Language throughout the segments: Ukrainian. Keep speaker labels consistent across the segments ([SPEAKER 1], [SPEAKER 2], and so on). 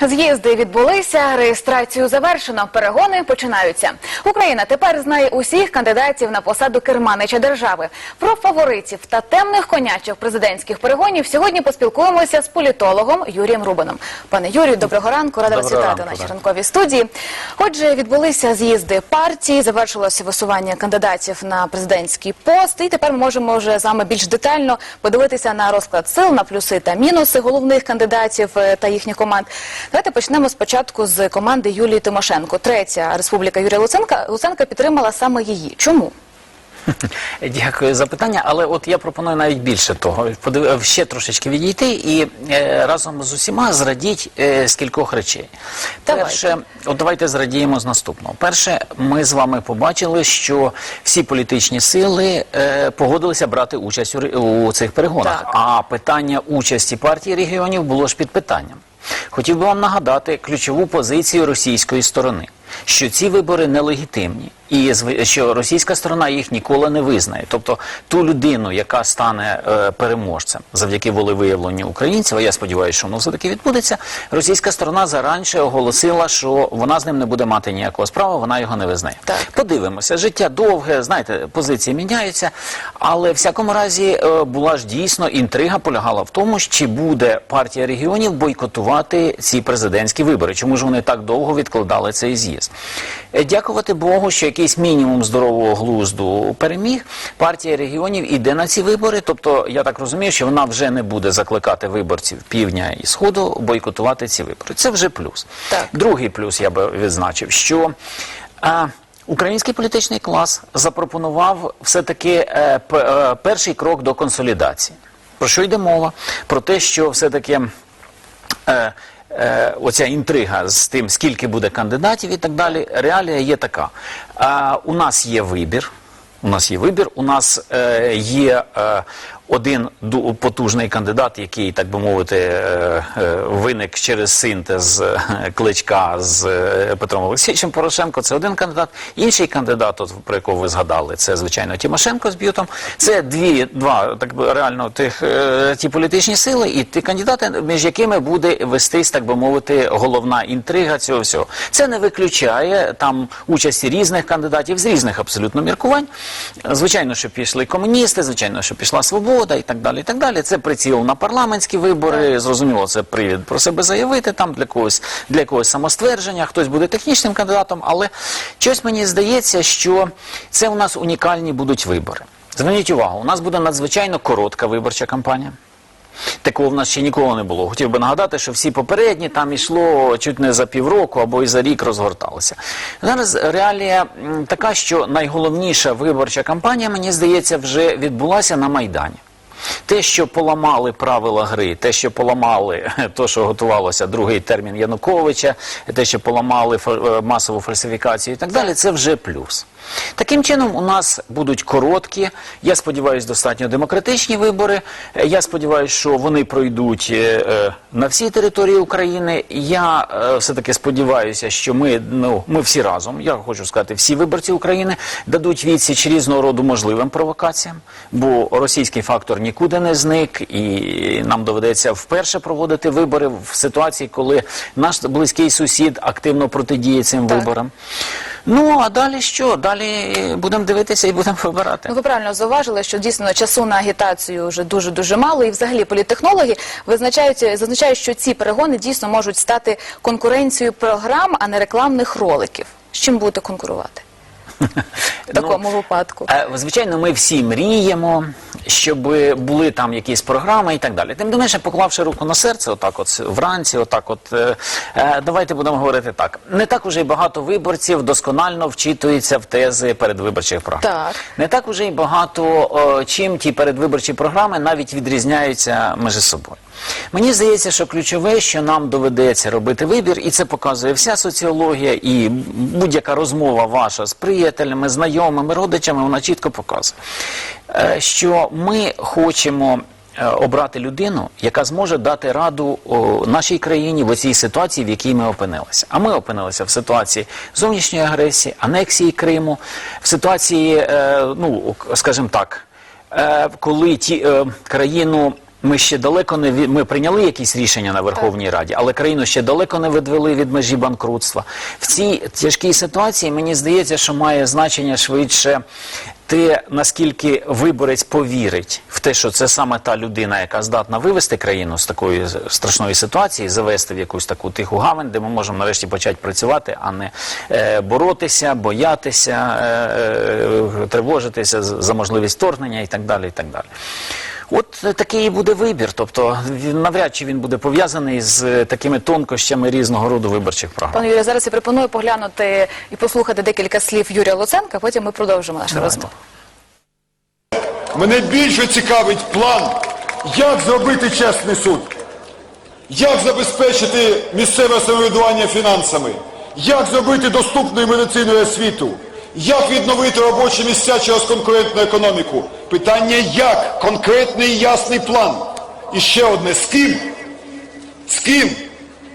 [SPEAKER 1] З'їзди відбулися, реєстрацію завершено, перегони починаються. Україна тепер знає усіх кандидатів на посаду керманича держави. Про фаворитів та темних конячок президентських перегонів сьогодні поспілкуємося з політологом Юрієм Рубином. Пане Юрію, доброго ранку. Рада вас
[SPEAKER 2] Доброго
[SPEAKER 1] вітати
[SPEAKER 2] ранку,
[SPEAKER 1] у нашій ранковій студії. Отже, відбулися з'їзди партії, завершилося висування кандидатів на президентський пост. І тепер ми можемо вже з вами більш детально подивитися на розклад сил, на плюси та мінуси головних кандидатів е, та їхніх команд. Давайте почнемо спочатку з команди Юлії Тимошенко. Третя республіка Юрія Луценка Луценка підтримала саме її. Чому?
[SPEAKER 2] Дякую за питання, але от я пропоную навіть більше того. Подив... ще трошечки відійти і е, разом з усіма зрадіть е, з кількох речей.
[SPEAKER 1] Давайте.
[SPEAKER 2] Перше, от давайте зрадіємо з наступного. Перше, ми з вами побачили, що всі політичні сили е, погодилися брати участь у, у цих перегонах.
[SPEAKER 1] Так.
[SPEAKER 2] А питання участі партії регіонів було ж під питанням. Хотів би вам нагадати ключову позицію російської сторони, що ці вибори нелегітимні, і що російська сторона їх ніколи не визнає. Тобто ту людину, яка стане е, переможцем завдяки волевиявленню українців, а я сподіваюся, що воно все таки відбудеться. Російська сторона заранше оголосила, що вона з ним не буде мати ніякого справи, вона його не визнає.
[SPEAKER 1] Так.
[SPEAKER 2] Подивимося, життя довге, знаєте, позиції міняються, але в всякому разі е, була ж дійсно інтрига полягала в тому, чи буде партія регіонів бойкотувати ці президентські вибори. Чому ж вони так довго відкладали цей з'їзд? Е, Дякувати Богу, що якийсь мінімум здорового глузду переміг. Партія регіонів іде на ці вибори. Тобто, я так розумію, що вона вже не буде закликати виборців півдня і сходу бойкотувати ці вибори. Це вже плюс.
[SPEAKER 1] Так.
[SPEAKER 2] Другий плюс я би відзначив, що а, український політичний клас запропонував все-таки е, п- е, перший крок до консолідації. Про що йде мова? Про те, що все-таки. Е, е, Оця інтрига з тим, скільки буде кандидатів і так далі. Реалія є така. А, у нас є вибір. У нас є вибір. У нас е, є е, один потужний кандидат, який, так би мовити, е, е, виник через синтез е, кличка з Петром Олексійовичем Порошенко. Це один кандидат. Інший кандидат, от, про якого ви згадали, це звичайно Тимошенко з Б'ютом. Це дві, два так би реально тих ті політичні сили і ті кандидати, між якими буде вестись, так би мовити, головна інтрига цього всього. Це не виключає там участі різних кандидатів з різних абсолютно міркувань. Звичайно, що пішли комуністи, звичайно, що пішла свобода і так далі. І так далі. Це приціл на парламентські вибори. Зрозуміло, це привід про себе заявити там для когось для якогось самоствердження. Хтось буде технічним кандидатом, але щось мені здається, що це у нас унікальні будуть вибори. Зверніть увагу, у нас буде надзвичайно коротка виборча кампанія. Такого в нас ще ніколи не було. Хотів би нагадати, що всі попередні там йшло чуть не за півроку або і за рік розгорталося. Зараз реалія така, що найголовніша виборча кампанія, мені здається, вже відбулася на Майдані. Те, що поламали правила гри, те, що поламали то, що готувалося другий термін Януковича, те, що поламали е, масову фальсифікацію і так далі, це вже плюс. Таким чином, у нас будуть короткі, я сподіваюся, достатньо демократичні вибори. Я сподіваюся, що вони пройдуть е, е, на всій території України. Я е, все-таки сподіваюся, що ми, ну, ми всі разом, я хочу сказати, всі виборці України дадуть відсіч різного роду можливим провокаціям, бо російський фактор нікуди не зник, і нам доведеться вперше проводити вибори в ситуації, коли наш близький сусід активно протидіє цим
[SPEAKER 1] Так.
[SPEAKER 2] виборам. Ну а далі що? Далі будемо дивитися і будемо вибирати.
[SPEAKER 1] Ну, ви правильно зауважили, що дійсно часу на агітацію вже дуже дуже мало, і взагалі політтехнологи визначають зазначають, що ці перегони дійсно можуть стати конкуренцією програм, а не рекламних роликів. З чим будете конкурувати в такому випадку?
[SPEAKER 2] Е, Звичайно, ми всі мріємо, щоб були там якісь програми і так далі. Тим не менше, поклавши руку на серце, отак, от вранці, отак, от е, е, давайте будемо говорити так. Не так уже й багато виборців досконально вчитуються в тези передвиборчих програм.
[SPEAKER 1] Так.
[SPEAKER 2] Не так уже й багато чим ті передвиборчі програми навіть відрізняються між собою. Мені здається, що ключове, що нам доведеться робити вибір, і це показує вся соціологія, і будь-яка розмова ваша з приятелями, знайомими, родичами, вона чітко показує, е, що ми хочемо. е, Обрати людину, яка зможе дати раду нашій країні в цій ситуації, в якій ми опинилися. А ми опинилися в ситуації зовнішньої агресії, анексії Криму, в ситуації, е, ну скажімо так, коли ті країну Ми ще далеко не ві- ми прийняли якісь рішення на Верховній Раді, але країну ще далеко не відвели від межі банкрутства. В цій тяжкій ситуації мені здається, що має значення швидше те, наскільки виборець повірить в те, що це саме та людина, яка здатна вивести країну з такої страшної ситуації, завести в якусь таку тиху гавань, де ми можемо нарешті почати працювати, а не е, боротися, боятися, е, е, тривожитися за можливість вторгнення і так далі. І так далі. От е, такий буде вибір. Тобто він навряд чи він буде пов'язаний з е, такими тонкощами різного роду виборчих програм.
[SPEAKER 1] Пане Юрію, зараз я пропоную поглянути і послухати декілька слів Юрія Луценка, потім ми продовжимо нашу
[SPEAKER 2] Давайте.
[SPEAKER 1] розмову.
[SPEAKER 3] Мене більше цікавить план, як зробити чесний суд, як забезпечити місцеве самоврядування фінансами, як зробити доступною медициною освіту, як відновити робочі місця через конкурентну економіку. Питання як? Конкретний і ясний план. І ще одне, з ким? З ким?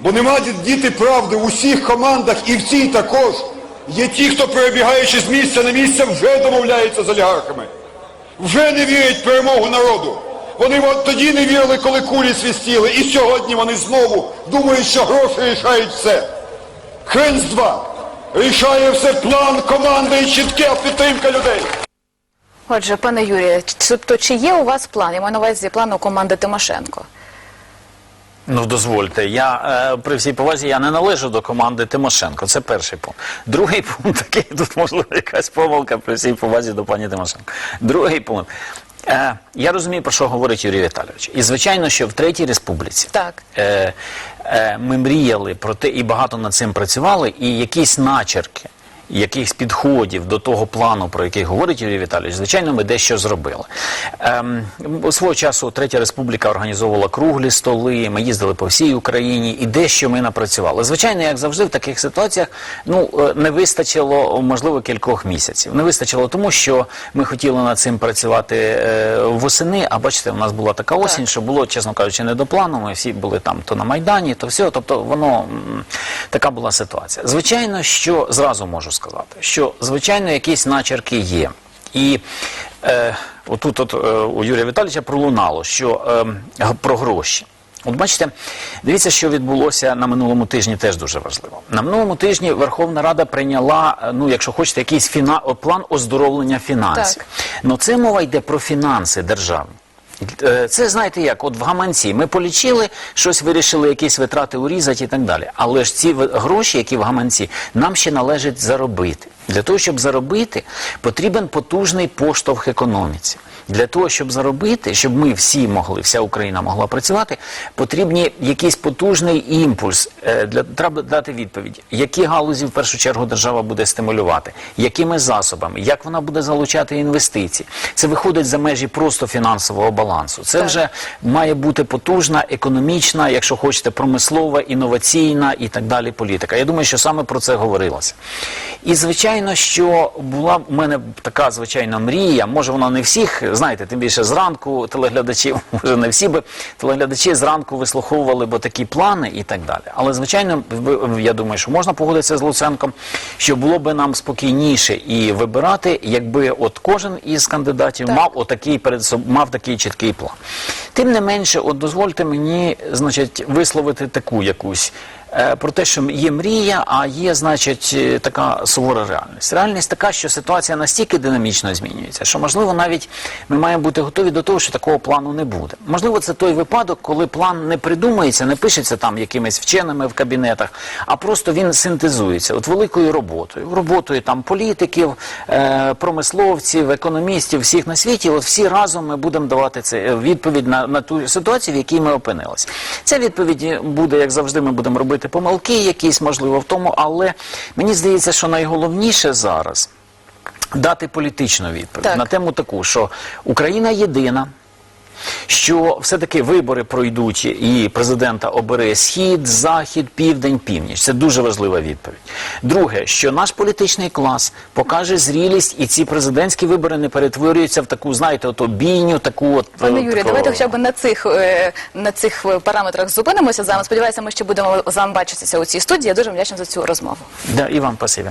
[SPEAKER 3] Бо нема діти правди в усіх командах і в цій також. Є ті, хто перебігаючи з місця на місце, вже домовляється з олігархами вже не вірять в перемогу народу. Вони тоді не вірили, коли кулі свістіли, і сьогодні вони знову думають, що гроші рішають все. Хрен з два. Рішає все план, команда і чітка підтримка людей.
[SPEAKER 1] Отже, пане Юрію, чи- тобто чи є у вас план? Я маю на увазі план у команди Тимошенко.
[SPEAKER 2] Ну дозвольте, я е, при всій повазі я не належу до команди Тимошенко. Це перший пункт. Другий пункт такий, тут можливо якась помилка при всій повазі до пані Тимошенко. Другий пункт. Е, я розумію, про що говорить Юрій Віталійович. І звичайно, що в Третій Республіці
[SPEAKER 1] Так.
[SPEAKER 2] е, е, ми мріяли про те і багато над цим працювали, і якісь начерки. Якихось підходів до того плану, про який говорить Юрій Віталійович, звичайно, ми дещо зробили. Ем, свого часу Третя Республіка організовувала круглі столи, ми їздили по всій Україні і дещо ми напрацювали. Звичайно, як завжди, в таких ситуаціях ну, е, не вистачило, можливо, кількох місяців. Не вистачило тому, що ми хотіли над цим працювати е, восени, а бачите, у нас була така осінь, що було, чесно кажучи, не до плану. Ми всі були там то на Майдані, то все. Тобто воно м, така була ситуація. Звичайно, що зразу можу сказати, що звичайно якісь начерки є. І е, отут от, е, у Юрія Віталійовича пролунало, що е, про гроші. От бачите, дивіться, що відбулося на минулому тижні, теж дуже важливо. На минулому тижні Верховна Рада прийняла, е, ну якщо хочете, якийсь фіна... план оздоровлення фінансів.
[SPEAKER 1] Так.
[SPEAKER 2] Ну це мова йде про фінанси державні. Е, Це знаєте як, от в гаманці ми полічили, щось вирішили, якісь витрати урізати і так далі. Але ж ці гроші, які в гаманці, нам ще належить заробити. Для того, щоб заробити, потрібен потужний поштовх економіці. Для того, щоб заробити, щоб ми всі могли, вся Україна могла працювати, потрібні якийсь потужний імпульс. Е, Для треба дати відповідь, які галузі в першу чергу держава буде стимулювати, якими засобами, як вона буде залучати інвестиції. Це виходить за межі просто фінансового балансу. Це
[SPEAKER 1] Так.
[SPEAKER 2] вже має бути потужна, економічна, якщо хочете, промислова, інноваційна і так далі політика. Я думаю, що саме про це говорилося. І звичайно, що була в мене така звичайно мрія. Може, вона не всіх, знаєте, тим більше зранку телеглядачі, може не всі би телеглядачі зранку вислуховували б такі плани і так далі. Але звичайно, ви- я думаю, що можна погодитися з Луценком, що було би нам спокійніше і вибирати, якби от кожен із кандидатів
[SPEAKER 1] Так.
[SPEAKER 2] мав отакий перед соб- мав такий чіткий план. Тим не менше, от дозвольте мені, значить, висловити таку якусь про те, що є мрія, а є, значить, е, така сувора реальність. Реальність така, що ситуація настільки динамічно змінюється, що можливо навіть ми маємо бути готові до того, що такого плану не буде. Можливо, це той випадок, коли план не придумується, не пишеться там якимись вченими в кабінетах, а просто він синтезується от великою роботою, роботою там політиків, е, промисловців, економістів, всіх на світі. От всі разом ми будемо давати це е, відповідь на, на ту ситуацію, в якій ми опинилися. Ця відповідь буде, як завжди, ми будемо робити помилки, якісь можливо в тому, але мені здається, що найголовніше зараз дати політичну відповідь
[SPEAKER 1] Так.
[SPEAKER 2] на тему таку, що Україна єдина. Що все-таки вибори пройдуть і президента обере схід, захід, південь, північ. Це дуже важлива відповідь. Друге, що наш політичний клас покаже зрілість, і ці президентські вибори не перетворюються в таку, знаєте, ото бійню, таку от
[SPEAKER 1] Пане
[SPEAKER 2] е,
[SPEAKER 1] Юрію,
[SPEAKER 2] таку-
[SPEAKER 1] давайте хоча б на цих е, на цих е, параметрах зупинимося з вами. Сподіваюся, ми ще будемо з вами бачитися у цій студії. Я дуже вдячна за цю розмову.
[SPEAKER 2] Да, і вам спасибі.